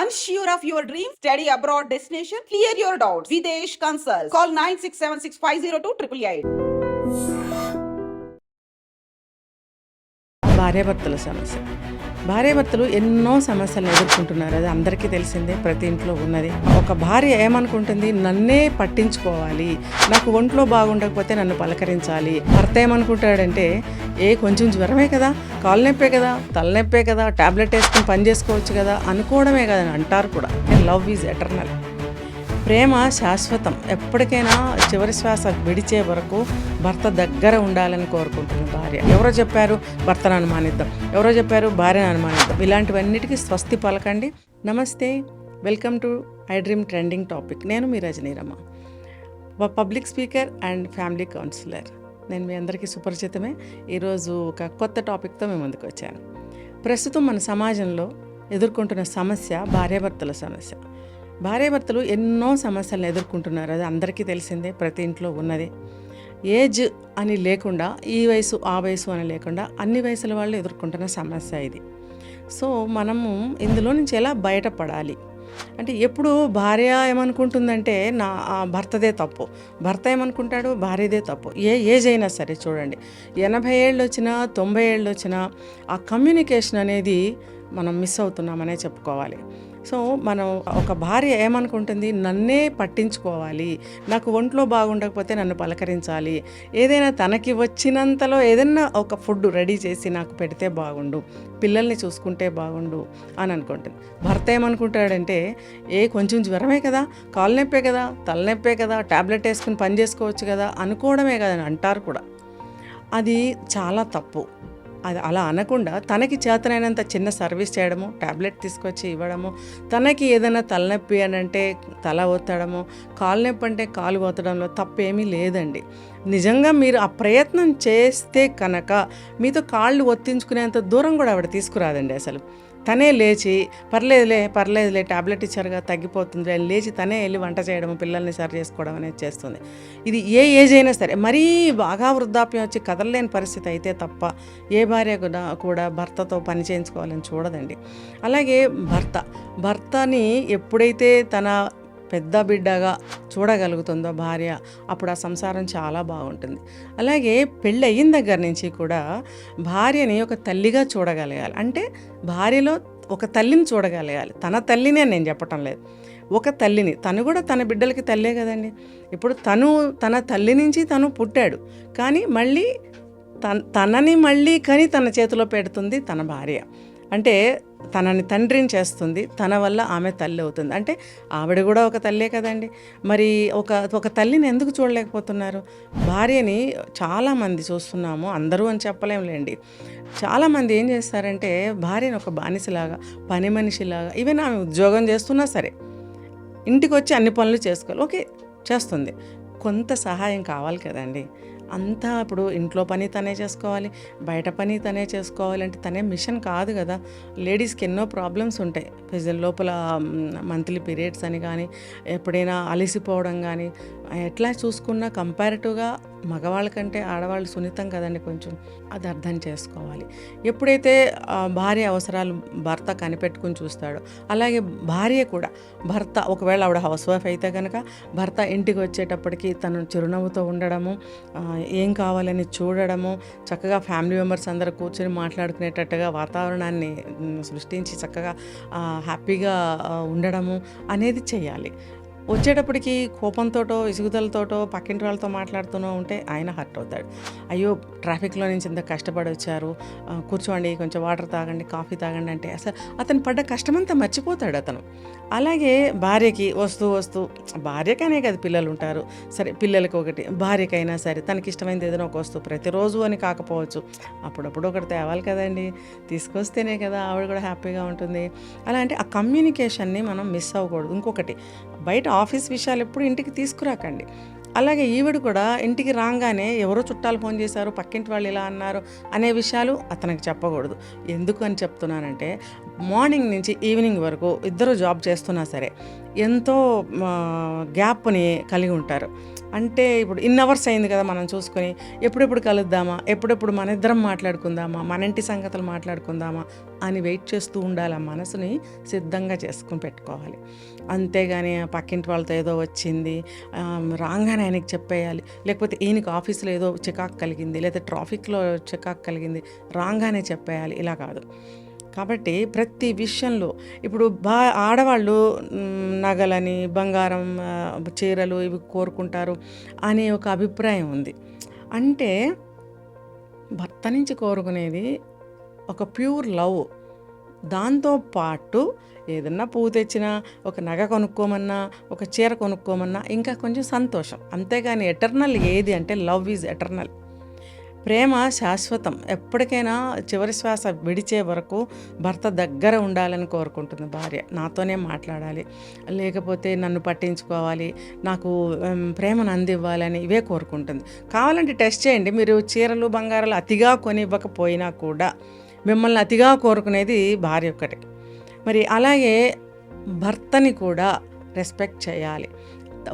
Unsure of your dream, study abroad destination, clear your doubts. Videsh Consult. Call 9676502 ഭാര്യ భార్యాభర్తలు ఎన్నో సమస్యలను ఎదుర్కొంటున్నారు. అది అందరికీ తెలిసిందే ప్రతి ఇంట్లో ఉన్నది. ఒక భార్య ఏమనుకుంటుంది? నన్నే పట్టించుకోవాలి. నాకు ఒంట్లో బాగుండకపోతే నన్ను పలకరించాలి. భర్త ఏమనుకుంటాడంటే ఏ కొంచెం జ్వరమే కదా కాలు నొప్పే కదా తలనొప్పే కదా టాబ్లెట్ వేసుకుని పని చేసుకోవచ్చు కదా అనుకోవడమే కదా అని అంటారు కూడా. Love is eternal. ప్రేమ శాశ్వతం. ఎప్పటికైనా చివరి శ్వాస విడిచే వరకు భర్త దగ్గర ఉండాలని కోరుకుంటుంది భార్య. ఎవరో చెప్పారు భర్తను అనుమానిద్దాం. ఎవరో చెప్పారు భార్యను అనుమానిద్దాం. ఇలాంటివన్నిటికీ స్వస్తి పలకండి. నమస్తే. Welcome to I dream trending topic. నేను మీ Rajaniramma public speaker and family counsellor. నేను మీ అందరికీ సుపరిచితమే. ఈరోజు ఒక కొత్త టాపిక్తో మేము ముందుకు వచ్చాను. ప్రస్తుతం మన సమాజంలో ఎదుర్కొంటున్న సమస్య భార్యాభర్తల సమస్య. భార్యాభర్తలు ఎన్నో సమస్యలను ఎదుర్కొంటున్నారు. అది అందరికీ తెలిసిందే ప్రతి ఇంట్లో ఉన్నది. ఏజ్ అని లేకుండా ఈ వయసు ఆ వయసు అని లేకుండా అన్ని వయసుల వాళ్ళు ఎదుర్కొంటున్న సమస్య ఇది. సో మనము ఇందులో నుంచి ఎలా బయటపడాలి? అంటే ఎప్పుడు భార్య ఏమనుకుంటుందంటే నా ఆ భర్తదే తప్పు. భర్త ఏమనుకుంటాడు? భార్యదే తప్పు. ఏ ఏజ్ అయినా సరే చూడండి. ఎనభై ఏళ్ళు వచ్చినా తొంభై ఏళ్ళు వచ్చినా ఆ కమ్యూనికేషన్ అనేది మనం మిస్ అవుతున్నామనే చెప్పుకోవాలి. సో మనం ఒక భార్య ఏమనుకుంటుంది? నన్నే పట్టించుకోవాలి. నాకు ఒంట్లో బాగుండకపోతే నన్ను పలకరించాలి. ఏదైనా తనకి వచ్చినంతలో ఏదైనా ఒక ఫుడ్ రెడీ చేసి నాకు పెడితే బాగుండు. పిల్లల్ని చూసుకుంటే బాగుండు అని అనుకుంటుంది. భర్త ఏమనుకుంటాడంటే ఏ కొంచెం జ్వరమే కదా కాలు నొప్పే కదా తలనొప్పే కదా టాబ్లెట్ వేసుకుని పని చేసుకోవచ్చు కదా అనుకోవడమే కదా అని అంటారు కూడా. అది చాలా తప్పు. అది అలా అనకుండా తనకి చేతనైనంత చిన్న సర్వీస్ చేయడము టాబ్లెట్ తీసుకొచ్చి ఇవ్వడము తనకి ఏదైనా తలనొప్పి అని అంటే తల ఒత్తడము కాలు నొప్పి అంటే కాలు ఒత్తడంలో తప్పేమీ లేదండి. నిజంగా మీరు ఆ ప్రయత్నం చేస్తే కనుక మీతో కాళ్ళు ఒత్తించుకునేంత దూరం కూడా ఆవిడ తీసుకురాదండి అసలు. తనే లేచి పర్లేదులే పర్లేదులే టాబ్లెట్ ఇచ్చారుగా తగ్గిపోతుంది అని లేచి తనే వెళ్ళి వంట చేయడం పిల్లల్ని సరి చేసుకోవడం అనేది చేస్తుంది. ఇది ఏ ఏజ్ అయినా సరే మరీ బాగా వృద్ధాప్యం వచ్చి కదలలేని పరిస్థితి అయితే తప్ప ఏ భార్య కూడా కూడా భర్తతో పని చేయించుకోవాలని చూడదండి. అలాగే భర్త భర్తని ఎప్పుడైతే తన పెద్ద బిడ్డగా చూడగలుగుతుందో భార్య అప్పుడు ఆ సంసారం చాలా బాగుంటుంది. అలాగే పెళ్ళి అయిన దగ్గర నుంచి కూడా భార్యని ఒక తల్లిగా చూడగలగాలి. అంటే భార్యలో ఒక తల్లిని చూడగలగాలి. తన తల్లినే నేను చెప్పటం లేదు. ఒక తల్లిని తను కూడా తన బిడ్డలకి తల్లే కదండి. ఇప్పుడు తను తన తల్లి నుంచి తను పుట్టాడు. కానీ మళ్ళీ తన తనని మళ్ళీ కని తన చేతిలో పెడుతుంది తన భార్య. అంటే తనని తండ్రిని చేస్తుంది తన వల్ల ఆమె తల్లి అవుతుంది. అంటే ఆవిడ కూడా ఒక తల్లే కదండి. మరి ఒక ఒక తల్లిని ఎందుకు చూడలేకపోతున్నారు? భార్యని చాలామంది చూస్తున్నాము అందరూ అని చెప్పలేములేండి. చాలామంది ఏం చేస్తారంటే భార్యని ఒక బానిసలాగా పని మనిషిలాగా ఈవెన్ ఆమె ఉద్యోగం చేస్తున్నా సరే ఇంటికి వచ్చి అన్ని పనులు చేసుకోవాలి. ఓకే చేస్తుంది. కొంత సహాయం కావాలి కదండి. అంతా ఇప్పుడు ఇంట్లో పని తనే చేసుకోవాలి బయట పని తనే చేసుకోవాలంటే తనే మిషన్ కాదు కదా. లేడీస్కి ఎన్నో ప్రాబ్లమ్స్ ఉంటాయి. ప్రజల లోపల మంత్లీ పీరియడ్స్ అని కానీ ఎప్పుడైనా అలసిపోవడం కానీ ఎట్లా చూసుకున్నా కంపారిటివ్గా మగవాళ్ళ కంటే ఆడవాళ్ళు సున్నితం కదండి కొంచెం అది అర్థం చేసుకోవాలి. ఎప్పుడైతే భార్య అవసరాలు భర్త కనిపెట్టుకుని చూస్తాడో అలాగే భార్య కూడా భర్త ఒకవేళ ఆవిడ హౌస్ వైఫ్ అయితే కనుక భర్త ఇంటికి వచ్చేటప్పటికి తను చిరునవ్వుతో ఉండడము ఏం కావాలని చూడడము చక్కగా ఫ్యామిలీ మెంబర్స్ అందరూ కూర్చొని మాట్లాడుకునేటట్టుగా వాతావరణాన్ని సృష్టించి చక్కగా హ్యాపీగా ఉండడము అనేది చేయాలి. వచ్చేటప్పటికి కోపంతోటో ఇసుగుదలతోటో పక్కింటి వాళ్ళతో మాట్లాడుతూనో ఉంటే ఆయన హర్ట్ అవుతాడు. అయ్యో ట్రాఫిక్లో నుంచి ఇంత కష్టపడి వచ్చారు. కూర్చోండి కొంచెం వాటర్ తాగండి కాఫీ తాగండి అంటే అసలు అతను పడ్డ కష్టమంతా మర్చిపోతాడు అతను. అలాగే భార్యకి వస్తూ వస్తూ భార్యకనే కదా పిల్లలు ఉంటారు. సరే పిల్లలకి ఒకటి భార్యకైనా సరే తనకి ఇష్టమైనది ఏదైనా ఒక వస్తువు ప్రతిరోజు అని కాకపోవచ్చు. అప్పుడప్పుడు ఒకటి తేవాలి కదండి. తీసుకొస్తేనే కదా ఆవిడ కూడా హ్యాపీగా ఉంటుంది. అలా అంటే ఆ కమ్యూనికేషన్ని మనం మిస్ అవ్వకూడదు. ఇంకొకటి బయట ఆఫీస్ విషయాలు ఎప్పుడు ఇంటికి తీసుకురాకండి. అలాగే ఈవిడ కూడా ఇంటికి రాగానే ఎవరో చుట్టాలు ఫోన్ చేశారు పక్కింటి వాళ్ళు ఇలా అన్నారు అనే విషయాలు అతనికి చెప్పకూడదు. ఎందుకు అని చెప్తున్నానంటే మార్నింగ్ నుంచి ఈవినింగ్ వరకు ఇద్దరు జాబ్ చేస్తున్నా సరే ఎంతో గ్యాప్ని కలిగి ఉంటారు. అంటే ఇప్పుడు ఇన్ అవర్స్ అయింది కదా మనం చూసుకొని ఎప్పుడెప్పుడు కలుద్దామా ఎప్పుడెప్పుడు మన ఇద్దరం మాట్లాడుకుందామా మన ఇంటి సంగతులు మాట్లాడుకుందామా అని వెయిట్ చేస్తూ ఉండాలి ఆ మనసుని సిద్ధంగా చేసుకుని పెట్టుకోవాలి. అంతేగాని పక్కింటి వాళ్ళతో ఏదో వచ్చింది రాగానే ఆయనకి చెప్పేయాలి. లేకపోతే ఈయనకి ఆఫీస్లో ఏదో చికాకు కలిగింది లేదా ట్రాఫిక్లో చికాకు కలిగింది రాగానే చెప్పేయాలి. ఇలా కాదు. కాబట్టి ప్రతి విషయంలో ఇప్పుడు బా ఆడవాళ్ళు నగలని బంగారం చీరలు ఇవి కోరుకుంటారు అనే ఒక అభిప్రాయం ఉంది. అంటే భర్త నుంచి కోరుకునేది ఒక ప్యూర్ లవ్. దాంతో పాటు ఏదన్నా పువ్వు తెచ్చినా ఒక నగ కొనుక్కోమన్నా ఒక చీర కొనుక్కోమన్నా ఇంకా కొంచెం సంతోషం. అంతేగాని ఎటర్నల్ ఏది అంటే లవ్ ఈజ్ ఎటర్నల్. ప్రేమ శాశ్వతం. ఎప్పటికైనా చివరి శ్వాస విడిచే వరకు భర్త దగ్గర ఉండాలని కోరుకుంటుంది భార్య. నాతోనే మాట్లాడాలి. లేకపోతే నన్ను పట్టించుకోవాలి. నాకు ప్రేమను అందివ్వాలని ఇవే కోరుకుంటుంది. కావాలంటే టెస్ట్ చేయండి. మీరు చీరలు బంగారాలు అతిగా కొనివ్వకపోయినా కూడా మిమ్మల్ని అతిగా కోరుకునేది భార్య ఒక్కటే. మరి అలాగే భర్తని కూడా రెస్పెక్ట్ చేయాలి.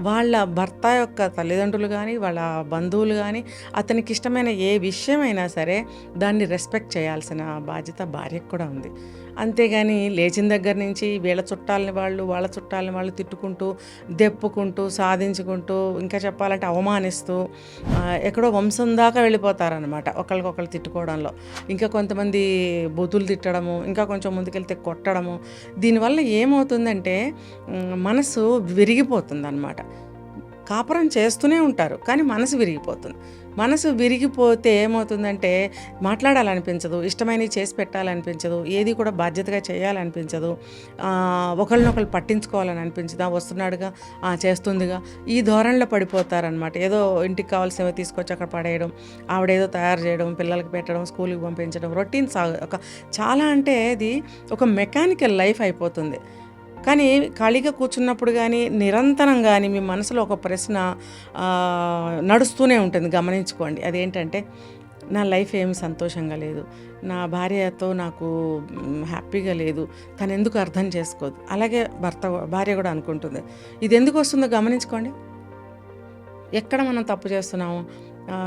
వాళ్ళ భర్త యొక్క తల్లిదండ్రులు కానీ వాళ్ళ బంధువులు కానీ అతనికి ఇష్టమైన ఏ విషయమైనా సరే దాన్ని రెస్పెక్ట్ చేయాల్సిన బాధ్యత భార్యకు కూడా ఉంది. అంతేగాని లేచిన దగ్గర నుంచి వీళ్ళ చుట్టాలని వాళ్ళు వాళ్ళ చుట్టాలని వాళ్ళు తిట్టుకుంటూ దెప్పుకుంటూ సాధించుకుంటూ ఇంకా చెప్పాలంటే అవమానిస్తూ ఎక్కడో వంశం దాకా వెళ్ళిపోతారనమాట ఒకరికొకరు తిట్టుకోవడంలో. ఇంకా కొంతమంది బూతులు తిట్టడము ఇంకా కొంచెం ముందుకెళ్తే కొట్టడము దీనివల్ల ఏమవుతుందంటే మనసు విరిగిపోతుంది అనమాట కాపురం చేస్తూనే ఉంటారు కానీ మనసు విరిగిపోతుంది. మనసు విరిగిపోతే ఏమవుతుందంటే మాట్లాడాలనిపించదు ఇష్టమైనవి చేసి పెట్టాలనిపించదు ఏది కూడా బాధ్యతగా చేయాలనిపించదు ఒకరినొకరు పట్టించుకోవాలని అనిపించదు వస్తున్నాడుగా చేస్తుందిగా ఈ ధోరణిలో పడిపోతారనమాట. ఏదో ఇంటికి కావాల్సినవి తీసుకొచ్చి అక్కడ పడేయడం ఆవిడేదో తయారు చేయడం పిల్లలకి పెట్టడం స్కూల్కి పంపించడం రొటీన్ సాగు ఒక చాలా అంటే ఇది ఒక మెకానికల్ లైఫ్ అయిపోతుంది. కానీ ఖాళీగా కూర్చున్నప్పుడు కానీ నిరంతరం కానీ మీ మనసులో ఒక ప్రశ్న నడుస్తూనే ఉంటుంది. గమనించుకోండి. అదేంటంటే నా లైఫ్ ఏమి సంతోషంగా లేదు. నా భార్యతో నాకు హ్యాపీగా లేదు. తను ఎందుకు అర్థం చేసుకోదు? అలాగే భర్త భార్య కూడా అనుకుంటుంది. ఇది ఎందుకు వస్తుందో గమనించుకోండి. ఎక్కడ మనం తప్పు చేస్తున్నాము?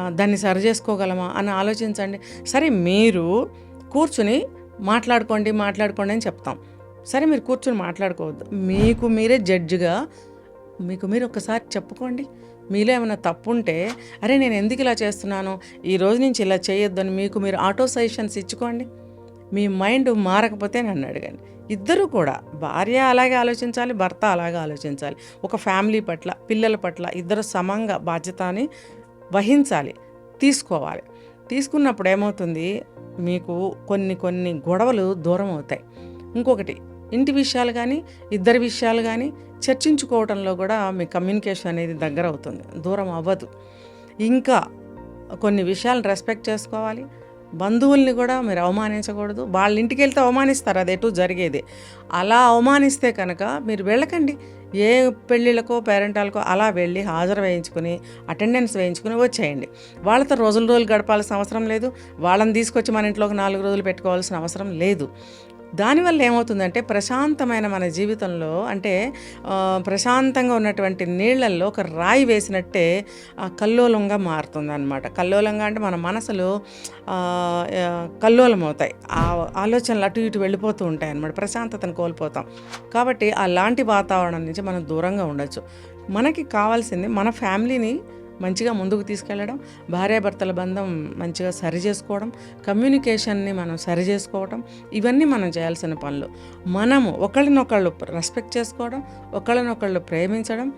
దాన్ని సరి చేసుకోగలమా? అని ఆలోచించండి. సరే మీరు కూర్చుని మాట్లాడుకోండి మాట్లాడుకోండి అని చెప్తాం. సరే మీరు కూర్చొని మాట్లాడుకోవద్దు. మీకు మీరే జడ్జిగా మీకు మీరు ఒకసారి చెప్పుకోండి. మీలో ఏమైనా తప్పు ఉంటే అరే నేను ఎందుకు ఇలా చేస్తున్నాను? ఈ రోజు నుంచి ఇలా చేయొద్దని మీకు మీరు ఆటో సజెషన్స్ ఇచ్చుకోండి. మీ మైండ్ మారకపోతే నన్ను అడగండి. ఇద్దరూ కూడా భార్య అలాగే ఆలోచించాలి భర్త అలాగే ఆలోచించాలి. ఒక ఫ్యామిలీ పట్ల పిల్లల పట్ల ఇద్దరు సమంగా బాధ్యతని వహించాలి తీసుకోవాలి. తీసుకున్నప్పుడు ఏమవుతుంది? మీకు కొన్ని కొన్ని గొడవలు దూరం అవుతాయి ఇంకొకటి ఇంటి విషయాలు కానీ ఇద్దరి విషయాలు కానీ చర్చించుకోవడంలో కూడా మీ కమ్యూనికేషన్ అనేది దగ్గర అవుతుంది దూరం అవ్వదు. ఇంకా కొన్ని విషయాలను రెస్పెక్ట్ చేసుకోవాలి. బంధువుల్ని కూడా మీరు అవమానించకూడదు. వాళ్ళ ఇంటికి వెళ్తే అవమానిస్తారు అది ఎటు జరిగేది. అలా అవమానిస్తే కనుక మీరు వెళ్ళకండి. ఏ పెళ్ళిళ్ళకో పేరెంటాలకో అలా వెళ్ళి హాజరు వేయించుకుని అటెండెన్స్ వేయించుకుని వచ్చేయండి. వాళ్ళతో రోజులు రోజులు గడపాల్సిన అవసరం లేదు. వాళ్ళని తీసుకొచ్చి మన ఇంట్లోకి నాలుగు రోజులు పెట్టుకోవాల్సిన అవసరం లేదు. దానివల్ల ఏమవుతుందంటే ప్రశాంతమైన మన జీవితంలో అంటే ప్రశాంతంగా ఉన్నటువంటి నీళ్ళల్లో ఒక రాయి వేసినట్టే ఆ, కల్లోలంగా మారుతుంది అనమాట కల్లోలంగా అంటే మన మనసులు కల్లోలం అవుతాయి ఆ ఆలోచనలు అటు ఇటు వెళ్ళిపోతూ ఉంటాయి అనమాట ప్రశాంతతను కోల్పోతాం. కాబట్టి అలాంటి వాతావరణం నుంచి మనం దూరంగా ఉండొచ్చు. మనకి కావాల్సింది మన ఫ్యామిలీని మంచిగా ముందుకు తీసుకెళ్ళడం భార్యాభర్తల బంధం మంచిగా సరి చేసుకోవడం కమ్యూనికేషన్ని మనం సరి చేసుకోవడం ఇవన్నీ మనం చేయాల్సిన పనులు. మనము ఒకళ్ళనొకళ్ళు రెస్పెక్ట్ చేసుకోవడం ఒకళ్ళనొకళ్ళు ప్రేమించడం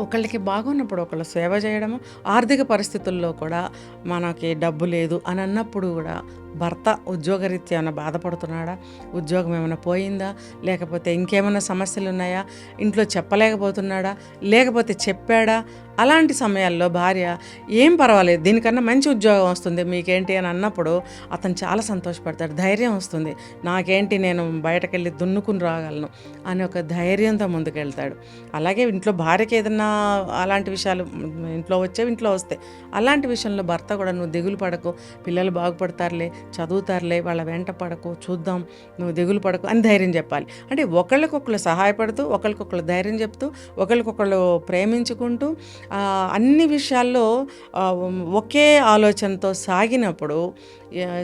ఒకళ్ళకి బాగున్నప్పుడు ఒకళ్ళు సేవ చేయడము ఆర్థిక పరిస్థితుల్లో కూడా మనకి డబ్బు లేదు అని అన్నప్పుడు కూడా భర్త ఉద్యోగరీత్యా ఏమైనా బాధపడుతున్నాడా? ఉద్యోగం ఏమైనా పోయిందా? లేకపోతే ఇంకేమైనా సమస్యలు ఉన్నాయా? ఇంట్లో చెప్పలేకపోతున్నాడా? లేకపోతే చెప్పాడా? అలాంటి సమయాల్లో భార్య ఏం పర్వాలేదు దీనికన్నా మంచి ఉద్యోగం వస్తుంది మీకేంటి? అని అన్నప్పుడు అతను చాలా సంతోషపడతాడు. ధైర్యం వస్తుంది. నాకేంటి నేను బయటకెళ్ళి దున్నుకుని రాగలను అని ఒక ధైర్యంతో ముందుకెళ్తాడు. అలాగే ఇంట్లో భార్యకి ఏదన్నా అలాంటి విషయాలు ఇంట్లో వచ్చేవి ఇంట్లో వస్తాయి. అలాంటి విషయంలో భర్త కూడా నువ్వు దిగులు పడకు పిల్లలు బాగుపడతారులే చదువుతారులే వాళ్ళ వెంట పడకు చూద్దాం నువ్వు దిగులు పడకు అని ధైర్యం చెప్పాలి. అంటే ఒకళ్ళకొకళ్ళు సహాయపడుతూ ఒకరికొకళ్ళు ధైర్యం చెప్తూ ఒకరికొకళ్ళు ప్రేమించుకుంటూ అన్ని విషయాల్లో ఒకే ఆలోచనతో సాగినప్పుడు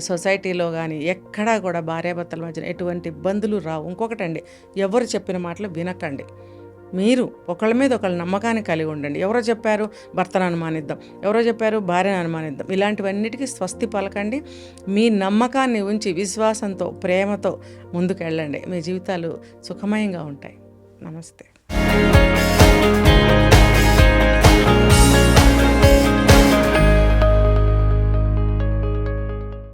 సొసైటీలో కానీ ఎక్కడా కూడా భార్యాభర్తల మధ్యన ఎటువంటి ఇబ్బందులు రావు. ఇంకొకటండి ఎవరు చెప్పిన మాటలు వినకండి. మీరు ఒకళ్ళ మీద ఒకళ్ళ నమ్మకాన్ని కలిగి ఉండండి. ఎవరో చెప్పారు భర్తను అనుమానిద్దాం. ఎవరో చెప్పారు భార్యను అనుమానిద్దాం. ఇలాంటివన్నిటికీ స్వస్తి పలకండి. మీ నమ్మకాన్ని ఉంచి విశ్వాసంతో ప్రేమతో ముందుకెళ్ళండి. మీ జీవితాలు సుఖమయంగా ఉంటాయి. నమస్తే.